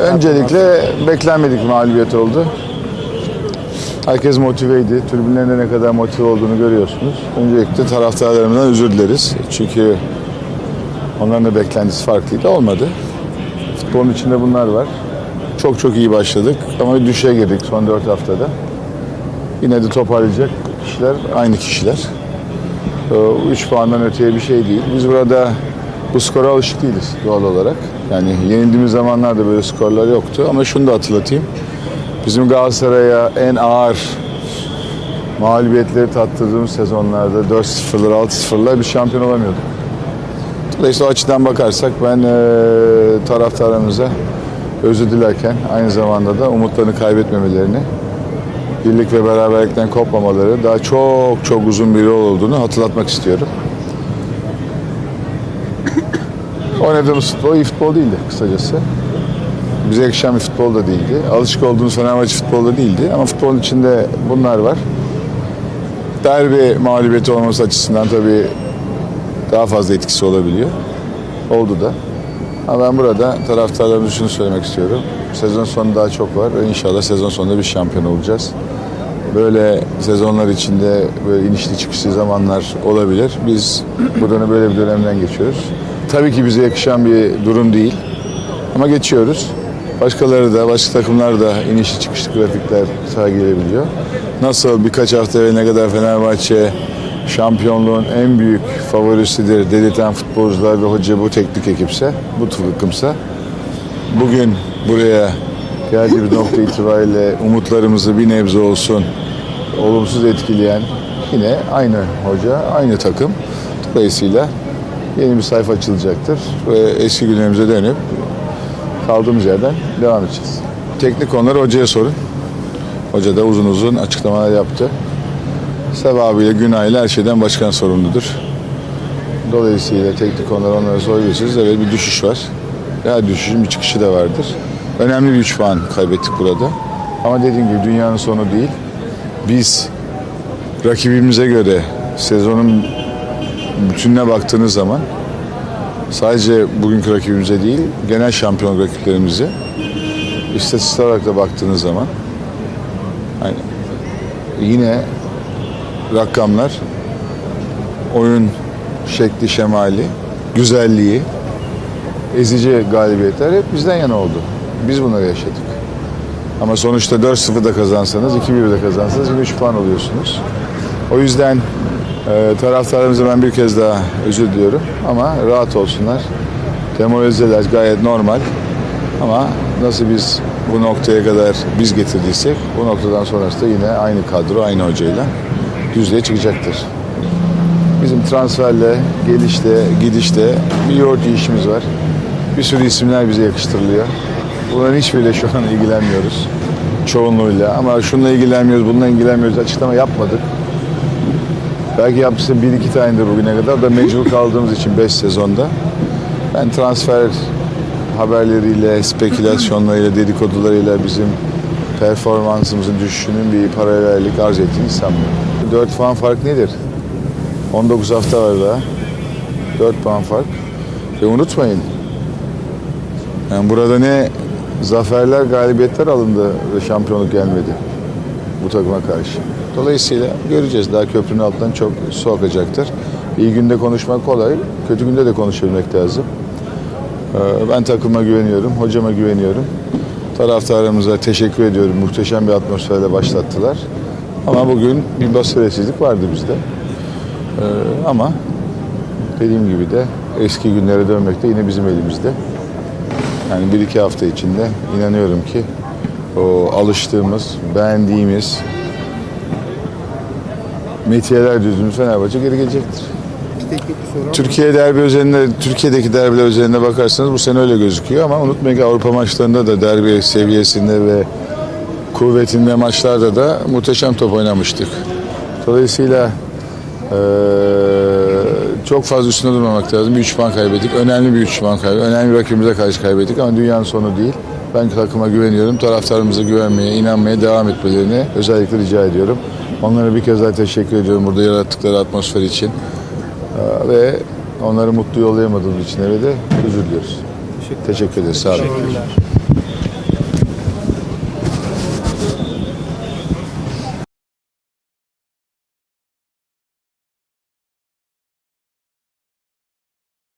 Öncelikle beklenmedik bir mağlubiyet oldu. Herkes motiveydi. Tribünlerinde ne kadar motive olduğunu görüyorsunuz. Öncelikle taraftarlarımdan özür dileriz. Çünkü onların da beklentisi farklıydı. Olmadı. Futbolun içinde bunlar var. Çok çok iyi başladık ama bir düşe girdik son 4 haftada. Yine de toparlayacak kişiler aynı kişiler. 3 puandan öteye bir şey değil. Biz burada bu skora alışık değiliz doğal olarak. Yani yenildiğimiz zamanlarda böyle skorlar yoktu ama şunu da hatırlatayım. Bizim Galatasaray'a en ağır mağlubiyetleri tattırdığımız sezonlarda 4-0'lar, 6-0'lar bir şampiyon olamıyorduk. Dolayısıyla o açıdan bakarsak ben e, taraftarlarımıza özür dilerken aynı zamanda da umutlarını kaybetmemelerini, birlik ve beraberlikten kopmamaları daha çok çok uzun bir yol olduğunu hatırlatmak istiyorum. Oynadığımız futbol iyi futbol değildi kısacası. Bize yakışan bir futbol da değildi. Alışık olduğumuz Fenerbahçe futbolu da değildi. Ama futbolun içinde bunlar var. Derbi mağlubiyeti olması açısından tabii daha fazla etkisi olabiliyor. Oldu da. Ama ben burada taraftarlarımıza şunu söylemek istiyorum. Sezon sonu daha çok var ve inşallah sezon sonunda bir şampiyon olacağız. Böyle sezonlar içinde böyle inişli çıkışlı zamanlar olabilir. Biz buradan böyle bir dönemden geçiyoruz. Tabii ki bize yakışan bir durum değil. Ama geçiyoruz. Başkaları da, başka takımlar da inişli çıkışlı grafikler sergileyebiliyor. Nasıl birkaç hafta evvel ne kadar Fenerbahçe şampiyonluğun en büyük favorisidir dedirten futbolcular ve hoca bu teknik ekipse, bu takımsa bugün buraya geldiği bir nokta itibariyle umutlarımızı bir nebze olsun olumsuz etkileyen yine aynı hoca, aynı takım. Dolayısıyla yeni bir sayfa açılacaktır ve eski günlerimize dönüp kaldığımız yerden devam edeceğiz. Teknik konuları hocaya sorun. Hoca da uzun uzun açıklamalar yaptı. Sevabıyla, günahıyla her şeyden başkan sorumludur. Dolayısıyla teknik konuları onlara soruyorsunuz. Evet bir düşüş var. Her düşüşün bir çıkışı da vardır. Önemli bir 3 puan kaybettik burada. Ama dediğim gibi dünyanın sonu değil. Biz rakibimize göre sezonun bütününe baktığınız zaman sadece bugünkü rakibimize değil, genel şampiyon rakiplerimize istatistik olarak da baktığınız zaman yani yine rakamlar oyun şekli, şemali, güzelliği, ezici galibiyetler hep bizden yana oldu. Biz bunları yaşadık. Ama sonuçta 4-0'da kazansanız, 2-1'de kazansanız yine 3 puan oluyorsunuz. O yüzden e, taraftarlarımıza ben bir kez daha özür diliyorum. Ama rahat olsunlar. Demoralizeler gayet normal. Ama nasıl biz bu noktaya kadar biz getirdiysek bu noktadan sonrası da yine aynı kadro, aynı hocayla düzlüğe çıkacaktır. Bizim transferle, gelişte, gidişte bir yoğurt işimiz var. Bir sürü isimler bize yakıştırılıyor. Bunların hiçbiriyle şu an ilgilenmiyoruz. Çoğunluğuyla. Ama şununla ilgilenmiyoruz, bununla ilgilenmiyoruz. Açıklama yapmadık. Belki yapmışsın bir iki tanedir bugüne kadar da mecbur kaldığımız için 5 sezonda. Ben transfer haberleriyle, spekülasyonlarıyla, dedikodularıyla bizim performansımızın düşüşünün bir paralellik arz ettiğini sanmıyorum. 4 puan fark nedir? 19 hafta var daha. 4 puan fark. Ve unutmayın. Yani burada ne zaferler, galibiyetler alındı ve şampiyonluk gelmedi bu takıma karşı. Dolayısıyla göreceğiz. Daha köprünün altından çok su akacaktır. İyi günde konuşmak kolay, kötü günde de konuşabilmek lazım. Ee, Ben takıma güveniyorum, hocama güveniyorum. Taraftarlarımıza teşekkür ediyorum. Muhteşem bir atmosferle başlattılar. Ama bugün bir basiretsizlik vardı bizde. Ee, Ama dediğim gibi de eski günlere dönmek de yine bizim elimizde. Yani bir iki hafta içinde inanıyorum ki o alıştığımız, beğendiğimiz metiyeler düzdüğümüz Fenerbahçe geri gelecektir. Türkiye derbi özelinde, Türkiye'deki derbiler özelinde bakarsanız bu sene öyle gözüküyor ama unutmayın ki Avrupa maçlarında da derbi seviyesinde ve kuvvetinde maçlarda da muhteşem top oynamıştık. Dolayısıyla eee, çok fazla üstüne durmamak lazım. Bir 3 puan kaybettik. Önemli bir 3 puan kaybettik. Önemli bir rakibimize karşı kaybettik ama dünyanın sonu değil. Ben takıma güveniyorum. Taraftarımıza güvenmeye, inanmaya devam etmelerini özellikle rica ediyorum. Onlara bir kez daha teşekkür ediyorum burada yarattıkları atmosfer için. Ve Onları mutlu yollayamadığımız için eve de özür diliyoruz. Teşekkür ederiz. Sağ olun.